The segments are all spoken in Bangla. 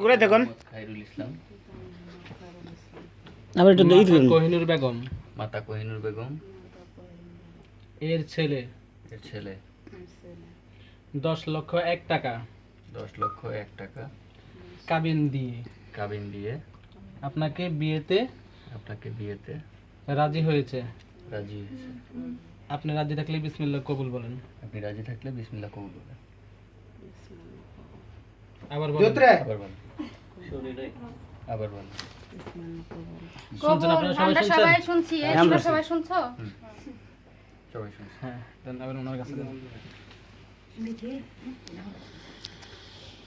ঘুরে দেখুন। মোহাম্মদ ইসলাম। আবার একটু দিয়ে দিন কোহিনুর বেগম। মাতা কোহিনুর বেগম। এর ছেলে। এর ছেলে। দশ লক্ষ এক টাকা। দশ লক্ষ এক টাকা। কাবিন দিয়ে। কাবিন দিয়ে। আপনাকে বিয়েতে আপনাকে বিয়েতে। রাজি হয়েছে। রাজি হয়েছে। আপনি রাজি থাকলে বিসমিল্লাহ কবুল বলেন। আপনি রাজি থাকলে বিসমিল্লাহ কবুল বলেন। আবার বলেন আবার বলেন। আবার বলেন। শুনছেন আপনারা? সবাই আমরা শুনছেন? সবাই শুনছি। আমরা তোমরা সবাই শুনছো? সবাই শুনছি। হ্যাঁ দেন আবার ওনার কাছে দেন।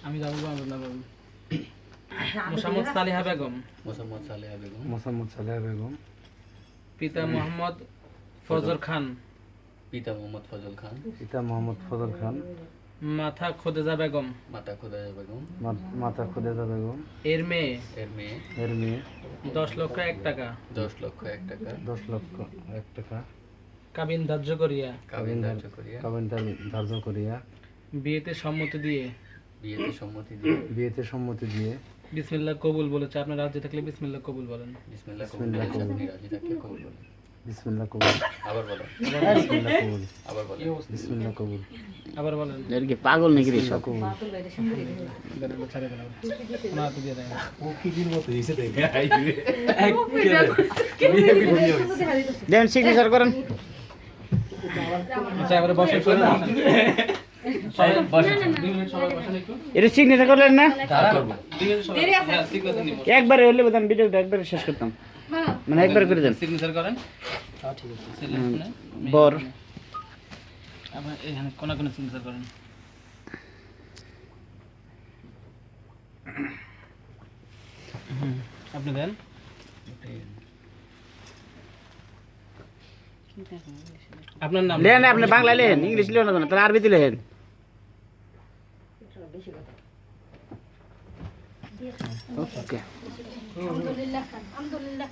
আমি যাব আপনার বলুন মোসাম্মদ সালিহা বেগম। মোসাম্মদ সালেহা বেগম। মোসাম্মদ সালেহা বেগম। পিতা মোহাম্মদ ফজর খান। পিতা মোহাম্মদ ফজল খান। পিতা মোহাম্মদ ফজল খান। মাথা খোদেজা বেগম। খোদায়া বেগম। মা- মাতা খুদেজা বেগম। এর মেয়ে। এর মেয়ে। এর মেয়ে। দশ লক্ষ এক টাকা। দশ লক্ষ এক টাকা। দশ লক্ষ এক টাকা। কাবিন ধার্য করিয়া। কাবিন ধার্য করিয়া। কাবিন ধার্য করিয়া। বিয়েতে সম্মতি দিয়ে। বিয়েতে সম্মতি দিয়ে। বিয়েতে সম্মতি দিয়ে। বিসমিল্লাহ কবুল বলেছে। আপনার রাজি থাকলে বিসমিল্লাহ কবুল বলেন। বিসমিল্লাহ কবুল আপনি রাজি থাকলে কবুল বলেন। বিসমিল্লাহ কবুল। আবার বলেন। বিসমিল্লাহ কবুল। আবার বলেন। বিসমিল্লাহ কবুল। আবার বলেন। এর কি পাগল নাকি রে সব? দেন, সিগনেচার করেন। আচ্ছা এবারে বসে সবাই সবাই বসেন দুই মিনিট সবাই বসেন একটু এটা সিগনেচার করলেন না হ্যাঁ। একবারে হইলে বোধ ভিডিওটা একবারে শেষ করতাম। মানে একবার করে দেন। সিগনেচার করেন। মেয়ে বর। শুনে। আবার এখানে কোনা কোনা সিগনেচার করেন হুম, আপনি দেন আপনার নাম লেন আপনি বাংলা লেন ইংলিশ লেন না তাহলে আরবিতে লেন ওকে আলহামদুলিল্লাহ আলহামদুলিল্লাহ